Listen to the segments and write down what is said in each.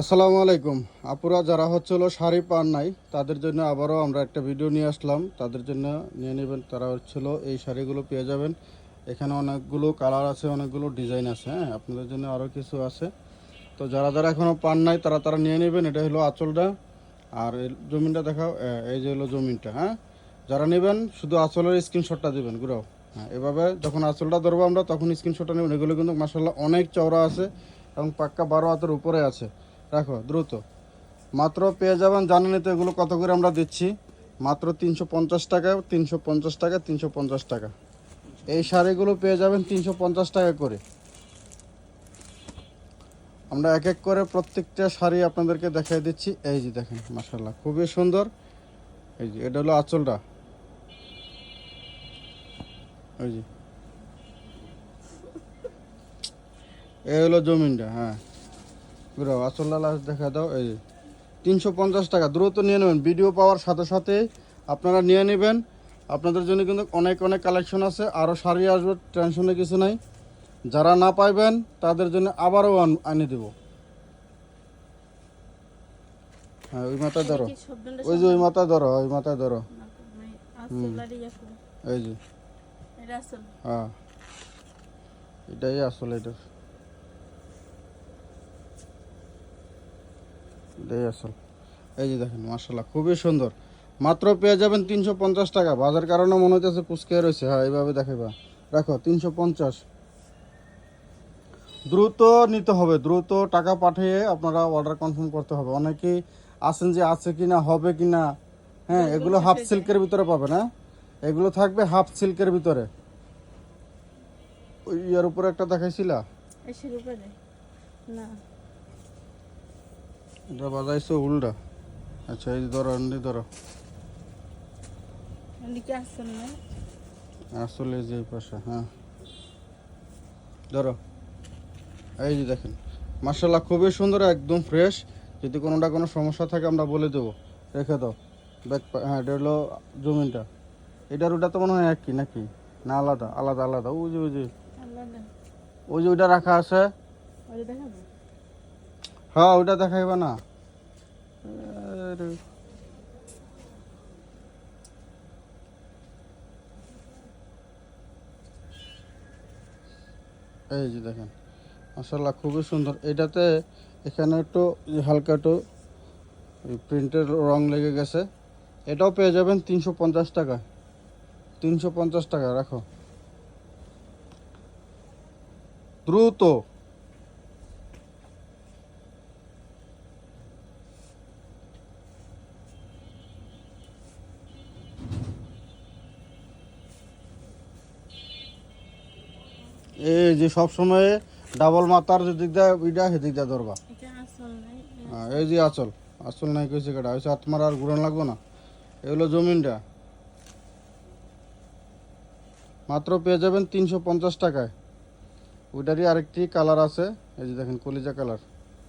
আসসালামু আলাইকুম। আপুরা যারা হচ্ছে হলো শাড়ি পান নাই, তাদের জন্য আবারও আমরা একটা ভিডিও নিয়ে আসলাম। তাদের জন্য নিয়ে নেবেন, তারা হচ্ছিল এই শাড়িগুলো পেয়ে যাবেন। এখানে অনেকগুলো কালার আছে, অনেকগুলো ডিজাইন আছে হ্যাঁ? আপনাদের জন্য আরও কিছু আছে। তো যারা যারা এখনও পান নাই, তারা তারা নিয়ে নেবেন। এটা হলো আঁচলটা। আর জমিনটা দেখাও এই যে হলো জমিনটা হ্যাঁ? যারা নেবেন, শুধু আঁচলের স্ক্রিনশটটা দিবেন গুড়াও হ্যাঁ এভাবে যখন আঁচলটা ধরবো আমরা, তখন স্ক্রিনশটটা নেবেন। এগুলো কিন্তু মাসাল্লাহ অনেক চওড়া আছে এবং পাক্কা বারো হাতের উপরে আছে। রাখো, দ্রুত। মাত্র পেয়ে যাবেন জানেনই তো এগুলো কত করে আমরা দিচ্ছি। মাত্র তিনশো পঞ্চাশ টাকা, তিনশো পঞ্চাশ টাকা, তিনশো পঞ্চাশ টাকা। এই শাড়িগুলো পেয়ে যাবেন তিনশো পঞ্চাশ টাকা করে। আমরা এক এক করে প্রত্যেকটা শাড়ি আপনাদেরকে দেখাই দিচ্ছি। এই যে দেখেন মাসাল্লাহ খুবই সুন্দর। এই যে, এটা হলো আঁচলটা। এই যে। এই হলো জমিনটা হ্যাঁ। বুড়ো আসল্লা লাস্ট দেখা দাও এই তিনশো পঞ্চাশ টাকা দ্রুত নিয়ে নেবেন। ভিডিও পাওয়ার সাথে সাথে আপনারা নিয়ে নেবেন। আপনাদের জন্য কিন্তু অনেক অনেক কালেকশন আছে আরও শাড়ি আসবে টেনশনে কিছু নাই। যারা না পাইবেন তাদের জন্য আবারও আন- দেব। হ্যাঁ ওই মাথায় ধরো। ওই যে ওই মাথায় ধরো ওই মাথায় ধরো। এই যে। হ্যাঁ। এটাই আসলে এটা। এটাই আসল। এই যে দেখেন মার্শাল্লাহ খুবই সুন্দর। মাত্র পেয়ে যাবেন তিনশো পঞ্চাশ টাকা। বাজার কারণে মনে হচ্ছে কুচকে রয়েছে হ্যাঁ এইভাবে দেখাইবা। রাখো, তিনশো পঞ্চাশ। দ্রুত নিতে হবে, দ্রুত টাকা পাঠিয়ে আপনারা অর্ডার কনফার্ম করতে হবে। অনেকেই আছেন যে আছে কিনা, হবে কিনা হ্যাঁ এগুলো হাফ সিল্কের ভিতরে পাবে না এগুলো থাকবে হাফ সিল্কের ভিতরে। ওই ইয়ার উপরে একটা দেখাইছিলা? না। এটা বাজাইছো উল্টা। আচ্ছা এই ধরো এমনি ধরো। আসল যে পাশে হ্যাঁ। ধরো এই যে দেখেন মার্শাল্লাহ খুবই সুন্দর একদম ফ্রেশ যদি কোনোটা কোনো সমস্যা থাকে আমরা বলে দেবো। রেখে দাও। ব্যাক হ্যাঁ এটা হলো জমিনটা। এটার ওটা তো মনে হয় একই নাকি? না আলাদা আলাদা আলাদা। ওই যে ওই যে। ওই যে ওইটা রাখা আছে। হ্যাঁ ওইটা দেখাইবা না। এই যে দেখেন মাসাল্লাহ খুবই সুন্দর। এটাতে এখানে একটু হালকা একটু প্রিন্টের রং লেগে গেছে। এটাও পেয়ে যাবেন তিনশো পঞ্চাশ টাকা। তিনশো পঞ্চাশ টাকা রাখো। দ্রুত। এই যে সব সময় ডাবল মাথার যে দেয় ওইটা সেদিক দিয়ে ধরবা। হ্যাঁ, এই যে আচল আসল নাই কইছে কেটা হয়েছে আত্মার আর ঘুরান লাগবো না। এগুলো জমিনটা। মাত্র পেয়ে যাবেন তিনশো পঞ্চাশ টাকায়। ওইটারই আরেকটি কালার আছে এই যে দেখেন কলিজা কালার।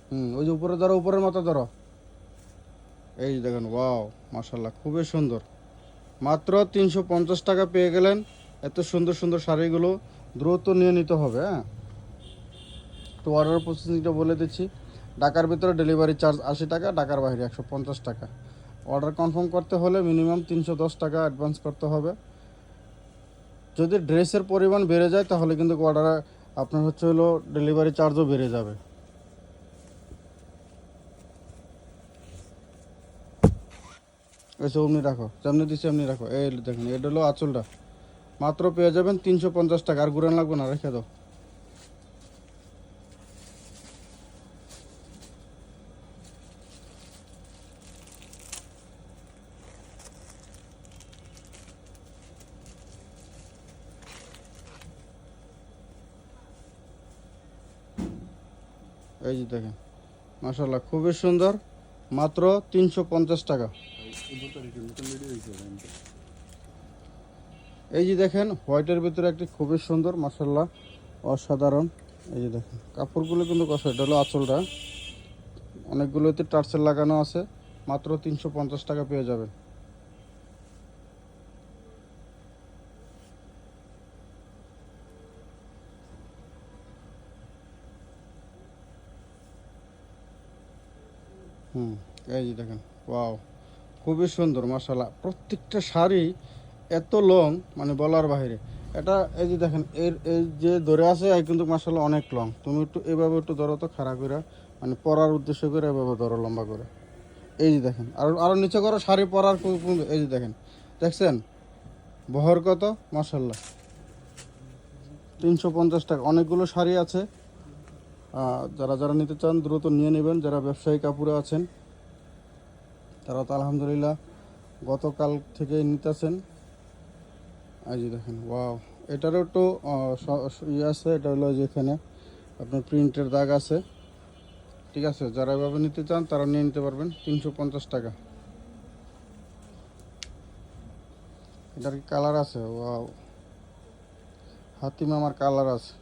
হুম ওই যে উপরে ধরো উপরের মাথা ধরো। এই যে দেখেন ওয়াও মাশাল্লাহ খুবই সুন্দর। মাত্র তিনশো পঞ্চাশ টাকা পেয়ে গেলেন। এত সুন্দর সুন্দর শাড়িগুলো দ্রুত নিয়ে নিতে হবে হ্যাঁ? তো অর্ডার প্রসেসিংটা বলে দিচ্ছি। ঢাকার ভিতরে ডেলিভারি চার্জ আশি টাকা, ঢাকার বাইরে একশো পঞ্চাশ টাকা। অর্ডার কনফার্ম করতে হলে মিনিমাম তিনশো দশ টাকা অ্যাডভান্স করতে হবে। যদি ড্রেসের পরিমাণ বেড়ে যায়, তাহলে কিন্তু অর্ডার আপনার হচ্ছে হলো ডেলিভারি চার্জও বেড়ে যাবে। এসে অমনি রাখো, যেমনি দিচ্ছি, এমনি রাখো। এই দেখেন, এটা হলো আঁচলটা। মাত্র পেয়ে যাবেন তিনশো পঞ্চাশ টাকা। আর ঘুরান লাগবে না, রেখে দাও। এই যে দেখেন মাসাল্লাহ খুবই সুন্দর। মাত্র তিনশো পঞ্চাশ টাকা। এই যে দেখেন হোয়াইটের ভিতরে একটি খুবই সুন্দর মাসাল্লাহ অসাধারণ। এই যে দেখেন, কাপড়গুলো কিন্তু কষ্ট এটা হলো আঁচলটা। অনেকগুলোতে টার্সেল লাগানো আছে, মাত্র তিনশো পঞ্চাশ টাকা পেয়ে যাবেন। হুম, এই যে দেখেন ওয়াও খুবই সুন্দর মশালা প্রত্যেকটা শাড়ি এত লং মানে বলার বাইরে এটা এই যে দেখেন, এর, এই যে ধরে আছে কিন্তু মশালা অনেক লং তুমি একটু এভাবে একটু ধরো তো, খাড়া করে মানে পরার উদ্দেশ্য করে এভাবে ধরো, লম্বা করে। এই যে দেখেন, আর আরও নিচে করো, শাড়ি পরার এই যে দেখেন। দেখছেন? বহর কত? মশাল্লা তিনশো পঞ্চাশ টাকা। অনেকগুলো শাড়ি আছে। যারা যারা নিতে চান, দ্রুত নিয়ে নেবেন। যারা ব্যবসায়ী কাপড়ে আছেন, তারা তো আলহামদুলিল্লাহ গতকাল থেকে নিতেছেন। এই যে দেখেন ওয়াও এটারও একটু ইয়ে আছে এটা হলো যে এখানে আপনার প্রিন্টের দাগ আছে। ঠিক আছে যারা এভাবে নিতে চান তারা নিয়ে নিতে পারবেন তিনশো পঞ্চাশ টাকা। এটার কি কালার আছে? ওয়াও হাতি মামার কালার আছে।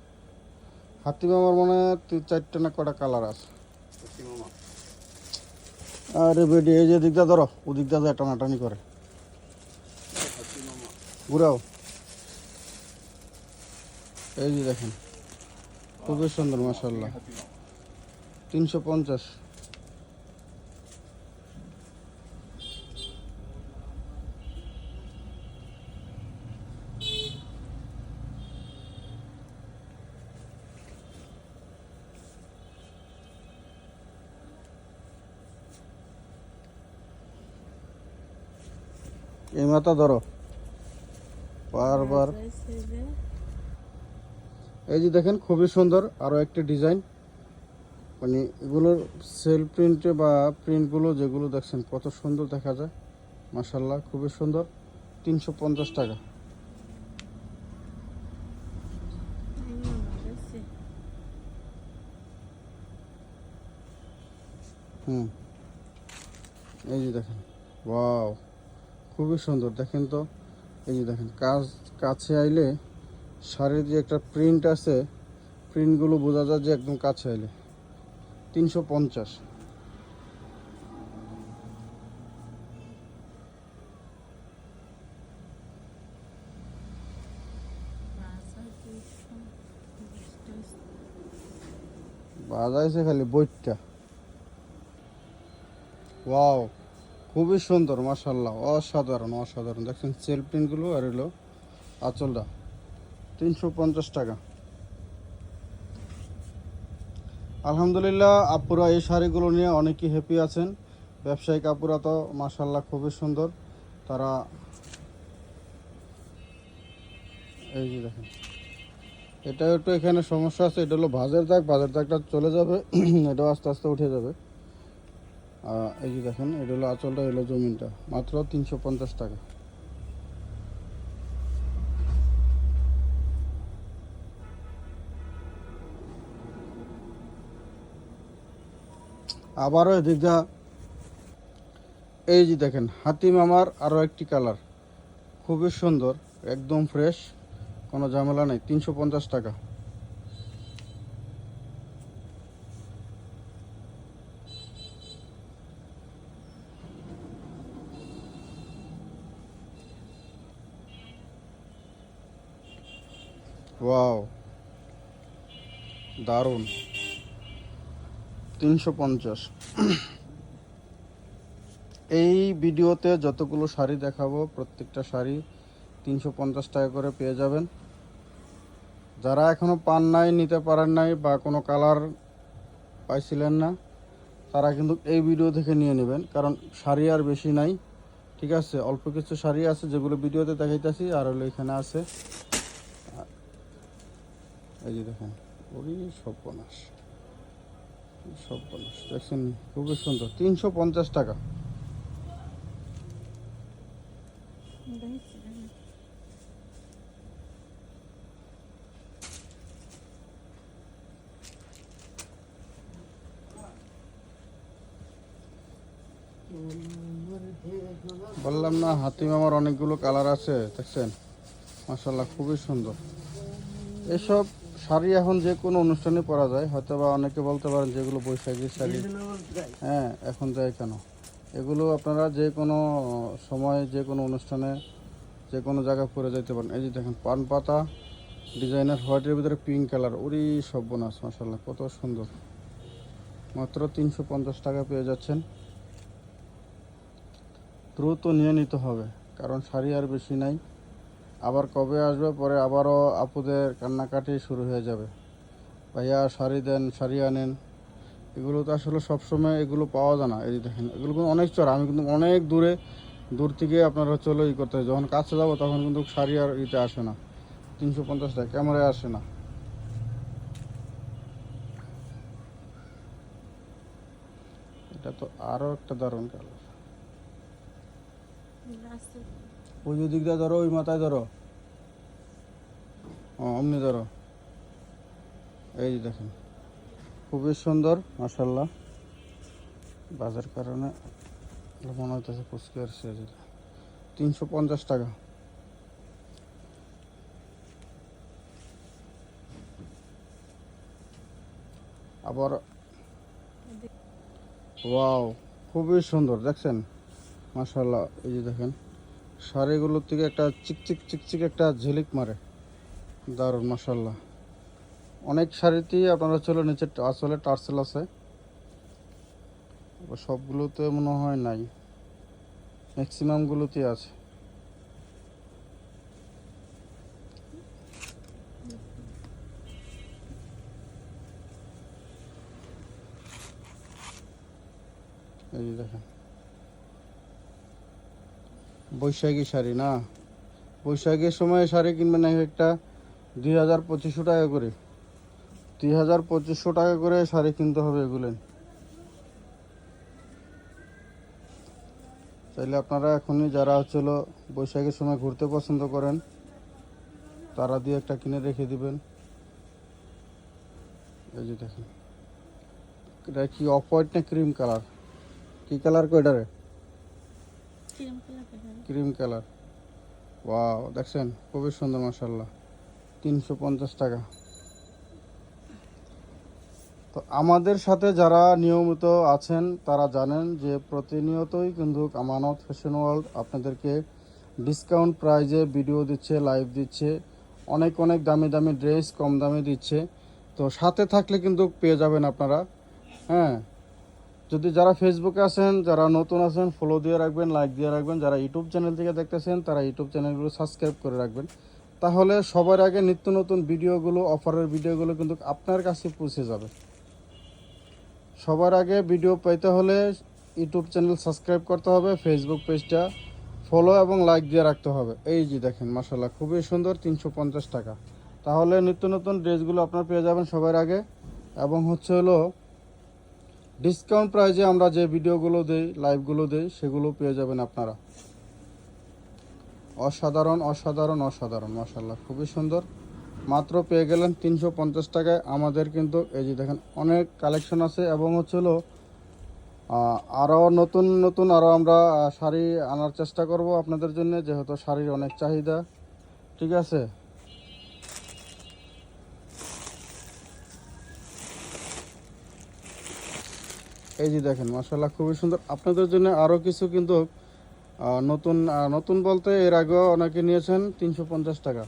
হাতি মামার মনে হয় তিন চারটে না কটা কালার আছে। আরে বেডি এই যে দিকটা ধরো ওদিকটা যায় টানাটানি করে। ঘুরাও। এই যে দেখেন খুবই সুন্দর মাসাল্লাহ তিনশো পঞ্চাশ। এই মাথা ধরো। বারবার। এই যে দেখেন, খুবই সুন্দর আরও একটি ডিজাইন। মানে এগুলোর সেল প্রিন্টে বা প্রিন্টগুলো যেগুলো দেখছেন, কত সুন্দর দেখা যায়। মাসাল্লাহ খুবই সুন্দর। তিনশো পঞ্চাশ টাকা। হুম। এই যে দেখেন, ওয়াও, খুবই সুন্দর। দেখেন তো, এই যে দেখেন, কাজ, কাছে আইলে শাড়ির যে একটা প্রিন্ট আছে প্রিন্টগুলো বোঝা যায় যে একদম কাছে এলে। তিনশো পঞ্চাশ। বাজাইছে খালি বইটা ওয়াও, খুবই সুন্দর মাসাল্লাহ অসাধারণ অসাধারণ। দেখছেন সেল প্রিন্টগুলো আর এলো আঁচলটা। তিনশো পঞ্চাশ টাকা। আলহামদুলিল্লাহ, আপুরা এই শাড়িগুলো নিয়ে অনেকই হ্যাপি আছেন। ব্যবসায়িক আপুরা তো মাসাল্লাহ খুবই সুন্দর। তারা এই যে দেখেন এটা একটু এখানে সমস্যা আছে, এটা হলো ভাজের দাগ ভাজের দাগটা চলে যাবে, এটাও আস্তে আস্তে উঠে যাবে। এই যে দেখেন, এটা হলো আঁচলটা এলো জমিনটা, মাত্র তিনশো পঞ্চাশ টাকা। আবারও এদিক যা এই যে দেখেন হাতিম আমার আরও একটি কালার। খুবই সুন্দর, একদম ফ্রেশ কোনো ঝামেলা নেই, তিনশো পঞ্চাশ টাকা। ওয়াও, দারুণ। তিনশো পঞ্চাশ। এই ভিডিওতে যতগুলো শাড়ি দেখাবো, প্রত্যেকটা শাড়ি তিনশো পঞ্চাশ টাকা করে পেয়ে যাবেন। যারা এখনও পান নাই, নিতে পারেন নাই বা কোনো কালার পাইছিলেন না, তারা কিন্তু এই ভিডিও থেকে নিয়ে নেবেন, কারণ শাড়ি আর বেশি নাই, ঠিক আছে? অল্প কিছু শাড়ি আছে যেগুলো ভিডিওতে দেখাইতেছি, আর হলো এখানে আছে, এই যে দেখেন ওরই সর্বনাশ। দেখছেন, খুবই সুন্দর। তিনশো পঞ্চাশ টাকা। বললাম না হাতিম আমার অনেকগুলো কালার আছে, দেখছেন? মাসাল্লাহ খুবই সুন্দর। এসব শাড়ি এখন যে কোনো অনুষ্ঠানে পরা যায়। হয়তো বা অনেকে বলতে পারেন যেগুলো বৈশাখী শাড়ি। হ্যাঁ এখন যায় কেন? এগুলো আপনারা যে কোনো সময় যে কোনো অনুষ্ঠানে যে কোনো জায়গায় পরে যেতে পারেন। এই যে দেখেন, পান পাতা, ডিজাইনার হোয়াইটের ভিতরে পিঙ্ক কালার ওরই সর্বনাশ মাসাল্লাহ কত সুন্দর। মাত্র তিনশো পঞ্চাশ টাকা পেয়ে যাচ্ছেন। দ্রুত নিয়ে নিতে হবে, কারণ শাড়ি আর বেশি নাই। আবার কবে আসবে? পরে আবারও আপুদের কান্নাকাটি শুরু হয়ে যাবে। ভাইয়া, শাড়ি দেন, শাড়ি আনেন। এগুলো তো আসলে সবসময় এগুলো পাওয়া যায় না। এই দেখেন, এগুলো কিন্তু অনেক চড়া। আমি কিন্তু অনেক দূরে, দূর থেকে আপনারা চলো ই করতে। যখন কাছে যাব তখন কিন্তু শাড়ি আর ইতে আসে না। তিনশো পঞ্চাশ টাকা, ক্যামেরায় আসে না। এটা তো আরও একটা দারুণ কালার। ওই দিকটা ধরো, ওই মাথায় ধরো। অমনি ধরো। এই যে দেখেন, খুবই সুন্দর মাসাল্লাহ বাজার কারণে মনে হইতেছে পুচকে আসছে তিনশো পঞ্চাশ টাকা। আবার ওয়াও, খুবই সুন্দর, দেখছেন? মাশাল্লাহ এই যে দেখেন। শাড়িগুলোর থেকে একটা চিকচিক চিকচিক একটা ঝিলিক মারে। দারুণ মাশাল্লাহ অনেক শাড়িতেই আপনারা চলে নিচে আসলে টার্সেল আছে। সবগুলোতে মনে হয় নাই। ম্যাক্সিমামগুলোতেই আছে। এই দেখেন। বৈশাখী শাড়ি, না? বৈশাখীর সময় শাড়ি কিনবেন এক একটা দুই হাজার পঁচিশশো টাকা করে? দুই হাজার পঁচিশশো টাকা করে শাড়ি কিনতে হবে এগুলো। চাইলে আপনারা এখনই যারা হচ্ছিল বৈশাখীর সময় ঘুরতে পছন্দ করেন, তারা দিয়ে একটা কিনে রেখে দিবেন। এই যে দেখেন। এটা কি অফ হোয়াইট না ক্রিম কালার কি কালার কয়টারে কিরম কালার ক্রিম কালার। ওয়াও, দেখছেন? খুবই সুন্দর মাসাল্লাহ তিনশো পঞ্চাশ টাকা। তো আমাদের সাথে যারা নিয়মিত আছেন, তারা জানেন যে প্রতিনিয়তই কিন্তু আমানত ফ্যাশন ওয়ার্ল্ড আপনাদেরকে ডিসকাউন্ট প্রাইজে ভিডিও দিচ্ছে, লাইভ দিচ্ছে। অনেক অনেক দামি দামি ড্রেস, কম দামে দিচ্ছে। তো সাথে থাকলে কিন্তু পেয়ে যাবেন আপনারা। হ্যাঁ যদি যারা ফেসবুকে আছেন, যারা নতুন আছেন ফলো দিয়ে রাখবেন লাইক দিয়ে রাখবেন, যারা ইউটিউব চ্যানেল থেকে দেখতেছেন, তারা ইউটিউব চ্যানেলগুলো সাবস্ক্রাইব করে রাখবেন। তাহলে সবার আগে নিত্য নতুন ভিডিওগুলো অফারের ভিডিওগুলো কিন্তু আপনার কাছে পৌঁছে যাবে। সবার আগে ভিডিও পেতে হলে ইউটিউব চ্যানেল সাবস্ক্রাইব করতে হবে ফেসবুক পেজটা ফলো এবং লাইক দিয়ে রাখতে হবে। এই যে দেখেন মাসাল্লাহ খুবই সুন্দর, তিনশো পঞ্চাশ টাকা। তাহলে নিত্য নতুন ড্রেসগুলো আপনার পেয়ে যাবেন সবার আগে। এবং হচ্ছে হলো ডিসকাউন্ট প্রাইজে আমরা যে ভিডিওগুলো দেই লাইভগুলো দেই, সেগুলো পেয়ে যাবেন আপনারা। অসাধারণ অসাধারণ অসাধারণ মাসাল্লাহ খুবই সুন্দর। মাত্র পেয়ে গেলেন তিনশো পঞ্চাশ টাকায়। আমাদের কিন্তু এই যে দেখেন, অনেক কালেকশন আছে এবং হচ্ছিল আরও নতুন নতুন আরও আমরা শাড়ি আনার চেষ্টা করব আপনাদের জন্য, যেহেতু শাড়ির অনেক চাহিদা। ঠিক আছে? এই যে দেখেন মাসাল্লাহ খুবই সুন্দর। আপনাদের জন্য আরও কিছু কিন্তু নতুন নতুন বলতে এর আগেও অনেকে নিয়েছেন তিনশো পঞ্চাশ টাকা।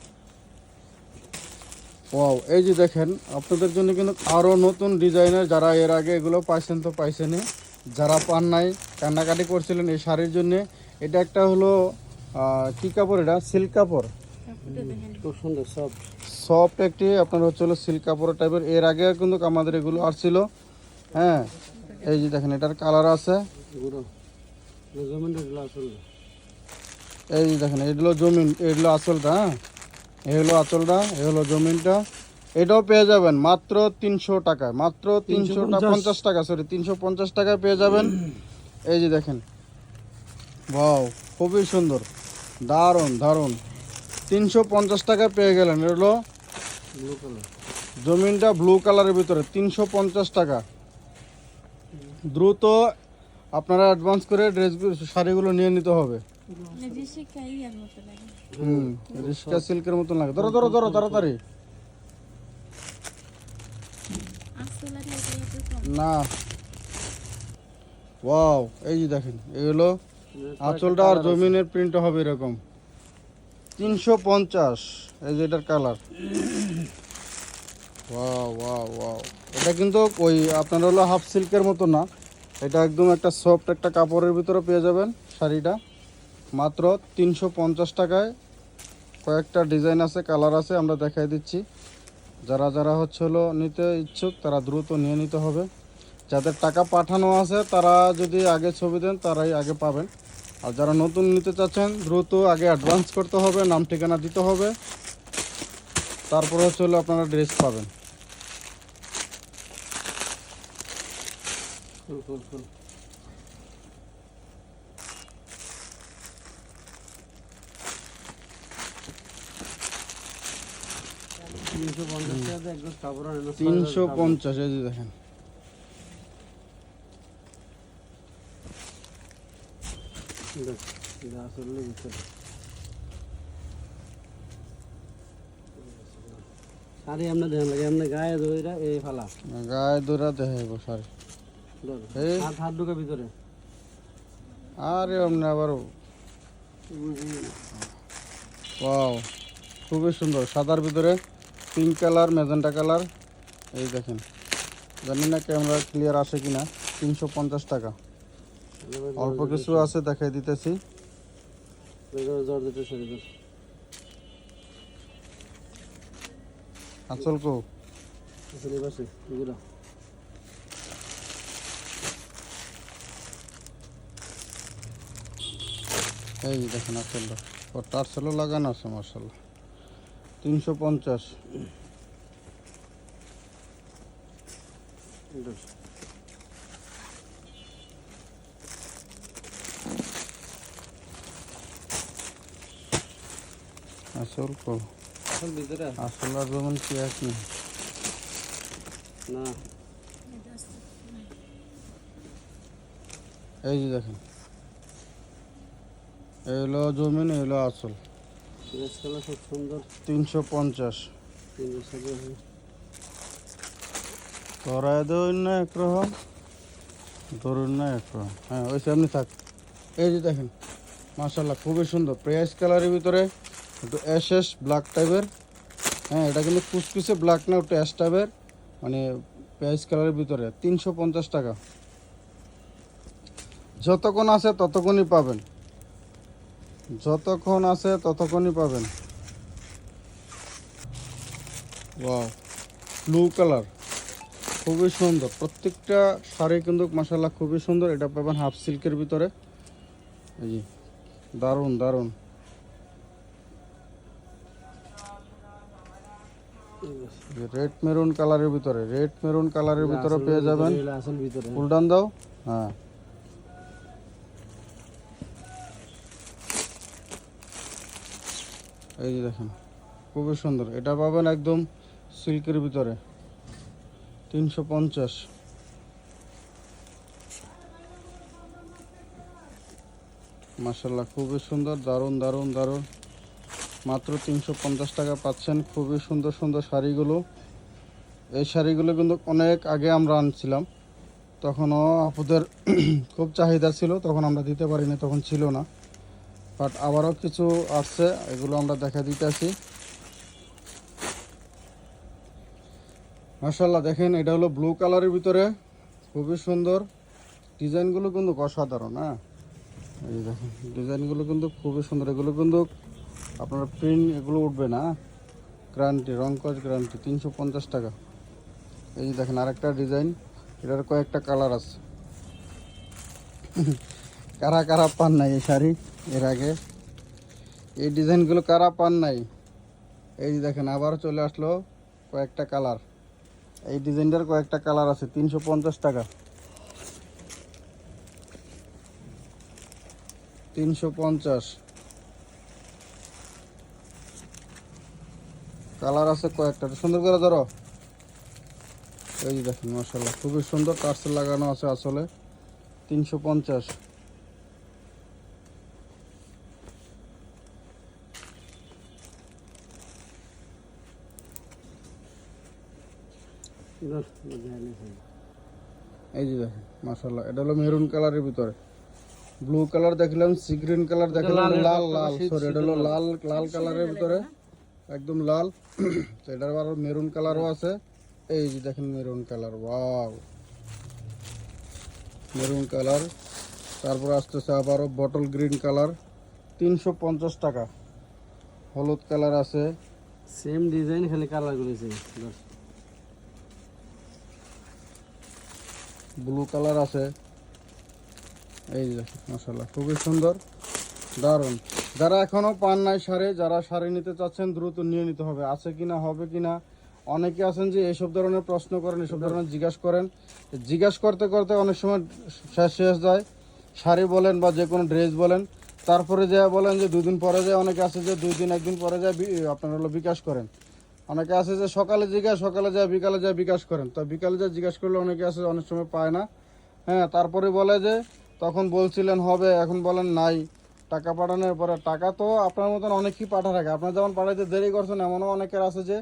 ওয়াও এই যে দেখেন আপনাদের জন্য কিন্তু আরও নতুন ডিজাইনের যারা এর আগে এগুলো পাইছেন তো পাইছেনই। যারা পান নাই কান্নাকাটি করছিলেন এই শাড়ির জন্যে এটা একটা হলো আহ, কি কাপড় এটা? সিল্ক কাপড়? খুব সুন্দর সব সফট একটি আপনার হচ্ছে হলো সিল্ক কাপড়ের টাইপের এর। আগে কিন্তু আমাদের এগুলো আসছিল। হ্যাঁ এই যে দেখেন এটার কালার আছে। এই যে দেখেন এগুলো জমিন এগুলো আসলটা হ্যাঁ? এই হলো আঁচলটা এই হলো জমিনটা। এটাও পেয়ে যাবেন মাত্র তিনশো টাকায় মাত্র তিনশো পঞ্চাশ। টাকা সরি তিনশো পঞ্চাশ টাকায় পেয়ে যাবেন। এই যে দেখেন বাও খুবই সুন্দর দারুণ দারুণ। তিনশো পঞ্চাশ টাকায় পেয়ে গেলেন কালার জমিনটা ব্লু কালারের ভিতরে তিনশো পঞ্চাশ টাকা। দ্রুত আপনারা অ্যাডভান্স করে ড্রেসগুলো শাড়িগুলো নিয়ে নিতে হবে। হুম সিল্কের মতন লাগে। ধরো ধরো ধরো, তাড়াতাড়ি। না। ওয়াও, এই যে দেখেন, এই হলো আঁচলটা আর জমিনের প্রিন্ট হবে এরকম। তিনশো পঞ্চাশ, এই যে এটার কালার ওয়াও ওয়াও ওয়াও এটা কিন্তু ওই আপনার হলো হাফ সিল্কের মতো না। এটা একদম একটা সফট একটা কাপড়ের ভিতরে পেয়ে যাবেন শাড়িটা। মাত্র তিনশো পঞ্চাশ টাকায় কয়েকটা ডিজাইন আছে কালার আছে, আমরা দেখাই দিচ্ছি। যারা যারা হচ্ছে হলো নিতে ইচ্ছুক, তারা দ্রুত নিয়ে নিতে হবে। যাদের টাকা পাঠানো আছে, তারা যদি আগে ছবি দেন, তারাই আগে পাবেন। আর যারা নতুন নিতে চাচ্ছেন, দ্রুত আগে অ্যাডভান্স করতে হবে, নাম ঠিকানা দিতে হবে। তারপরে হচ্ছে হলো আপনারা ড্রেস পাবেন। তিনশো পঞ্চাশ দেখেন। দেখ, দেখেন লাগে গায়ে দইরা এই ফালা। গায়ে দৌড়া দেখাইব শাড়ি। এই। হাত হাত ঢুকে ভিতরে। আরে অমনি আবার ওয়াও খুবই সুন্দর। সাদার ভিতরে পিঙ্ক কালার মেজেন্টা কালার। এই দেখেন জানি না ক্যামেরা ক্লিয়ার আসে কিনা। তিনশো পঞ্চাশ টাকা। অল্প কিছু আছে দেখাই দিতেছি। দিতে আচল কো আসলে বাসে এগুলো। এই দেখেন আচলটা ও টার্সেলও লাগানো আছে মার্শাল্লাহ তিনশো পঞ্চাশ। আসল কো আসল ভিতরে? আসল আর যেমন কি আছে না। এই যে দেখেন। এই হলো জমিন এই হলো আসল। খুব সুন্দর। তিনশো পঞ্চাশ। ধরায় ধরুন না একরকম ধরুন না একরকম। হ্যাঁ ওই সামনে থাক। এই যে দেখেন মাশাল্লাহ খুবই সুন্দর। প্রেস কালারের ভিতরে একটু অ্যাশ অ্যাশ ব্ল্যাক টাইপের হ্যাঁ এটা কিন্তু কুচকুচে ব্ল্যাক না একটু অ্যাশ টাইপের মানে পেঁয়াজ কালারের ভিতরে। তিনশো পঞ্চাশ টাকা। যতক্ষণ আছে ততক্ষণই পাবেন। যতক্ষণ আছে ততক্ষণই পাবেন। ব্লু কালার খুবই সুন্দর। প্রত্যেকটা শাড়ি কিন্তু মাসাল্লাহ খুবই সুন্দর। এটা পাবেন হাফ সিল্কের ভিতরে। যে, দারুণ দারুণ। রেড মেরুন কালারের ভিতরে রেড মেরুন কালারের ভিতরে পেয়ে যাবেন। ফুলডান দাও। হ্যাঁ। এই যে দেখেন খুবই সুন্দর। এটা পাবেন একদম সিল্কের ভিতরে। তিনশো পঞ্চাশ। মাসাল্লাহ খুবই সুন্দর দারুণ দারুণ দারুণ। মাত্র তিনশো পঞ্চাশ টাকা পাচ্ছেন। খুবই সুন্দর সুন্দর শাড়িগুলো। এই শাড়িগুলো কিন্তু অনেক আগে আমরা আনছিলাম। তখনও আপুদের খুব চাহিদা ছিল, তখন আমরা দিতে পারিনি, তখন ছিল না। বাট আবারও কিছু আসছে, এগুলো আমরা দেখা দিতেছি মার্শাল্লাহ দেখেন, এটা হলো ব্লু কালারের ভিতরে। খুবই সুন্দর। ডিজাইনগুলো কিন্তু অসাধারণ হ্যাঁ? এই দেখেন, ডিজাইনগুলো কিন্তু খুবই সুন্দর। এগুলো কিন্তু আপনার প্রিন্ট এগুলো উঠবে না। গ্যারান্টি রংকজ গ্যারান্টি তিনশো পঞ্চাশ টাকা। এই যে দেখেন আরেকটা ডিজাইন এটার কয়েকটা কালার আছে। কারা কারা পান নাই এই শাড়ি এর আগে? এই ডিজাইনগুলো কারা পান নাই? এই যে দেখেন আবার চলে আসলো কয়েকটা কালার এই ডিজাইনটার কয়েকটা কালার আছে, তিনশো পঞ্চাশ টাকা। তিনশো পঞ্চাশ। কালার আছে কয়েকটা। সুন্দর করে ধরো। এই দেখেন মশাল্লাহ খুবই সুন্দর টার্সেল লাগানো আছে আসলে। তিনশো পঞ্চাশ। এই যে দেখেন মাশাল্লাহ এটা হলো মেরুন কালারের ভিতরে। ব্লু কালার দেখলাম সি গ্রিন কালার দেখলাম লাল, লাল সরি এটা হলো লাল লাল কালারের ভিতরে। একদম লাল। তো এটার আবার মেরুন কালারও আছে। এই যে দেখেন maroon colour wow. Maroon colour. তারপর আসতেছে আবারও বটল গ্রিন কালার। তিনশো পঞ্চাশ টাকা। হলুদ কালার আছে। সেম ডিজাইন খালি কালার করেছে ব্লু কালার আছে। এই যে মশাল্লাহ খুবই সুন্দর। দারুণ। যারা এখনও পান নাই সারে, যারা শাড়ি নিতে চাচ্ছেন, দ্রুত নিয়ে নিতে হবে। আছে কিনা, হবে কিনা? অনেকে আছেন যে এইসব ধরনের প্রশ্ন করেন, এসব ধরনের জিজ্ঞাসা করেন। জিজ্ঞাসা করতে করতে অনেক সময় শেষ শেষ যায়। শাড়ি বলেন বা যে কোনো ড্রেস বলেন, তারপরে যা বলেন যে দুদিন পরে যায়, অনেকে আছে যে দুই দিন, একদিন পরে যায় আপনার হলো বিকাশ করেন। অনেকে আছে যে সকালে জিজ্ঞাসা, সকালে যায়, বিকালে যায়, বিকাশ করেন। তো বিকালে যায়, জিজ্ঞাসা করলে অনেকে আছে অনেক সময় পায় না। হ্যাঁ তারপরে বলে যে, তখন বলছিলেন হবে, এখন বলেন নাই। টাকা পাঠানোর পরে টাকা তো আপনার মতন অনেকেই পাঠা রাখে আপনার যেমন পাঠাইতে দেরি করছেন এমনও অনেকের আছে যে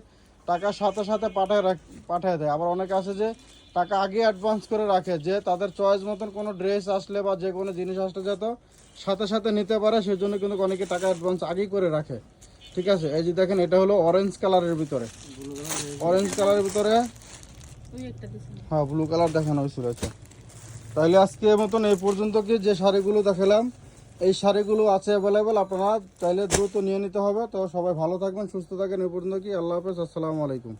টাকা সাথে সাথে পাঠায় রাখ পাঠায় দেয়। আবার অনেকে আছে যে টাকা আগে অ্যাডভান্স করে রাখে যে তাদের চয়েস মতন কোনো ড্রেস আসলে বা যে কোনো জিনিস আসলে যাতে সাথে সাথে নিতে পারে সেই জন্য কিন্তু অনেকে টাকা অ্যাডভান্স আগেই করে রাখে। ঠিক আছে? এই যে দেখেন এটা হলো অরেঞ্জ কালারের ভিতরে। অরেঞ্জ কালারের ভিতরে হ্যাঁ ব্লু কালার দেখানো হয়েছিল আচ্ছা। তাহলে আজকে মতন এই পর্যন্ত কি যে শাড়িগুলো দেখালাম এই শাড়িগুলো আছে অ্যাভেলেবেল আপনারা চাইলে দ্রুত নিয়ে নিতে হবে। তো সবাই ভালো থাকবেন, সুস্থ থাকেন এই পর্যন্ত কি? আল্লাহ হাফেজ, আসসালামু আলাইকুম।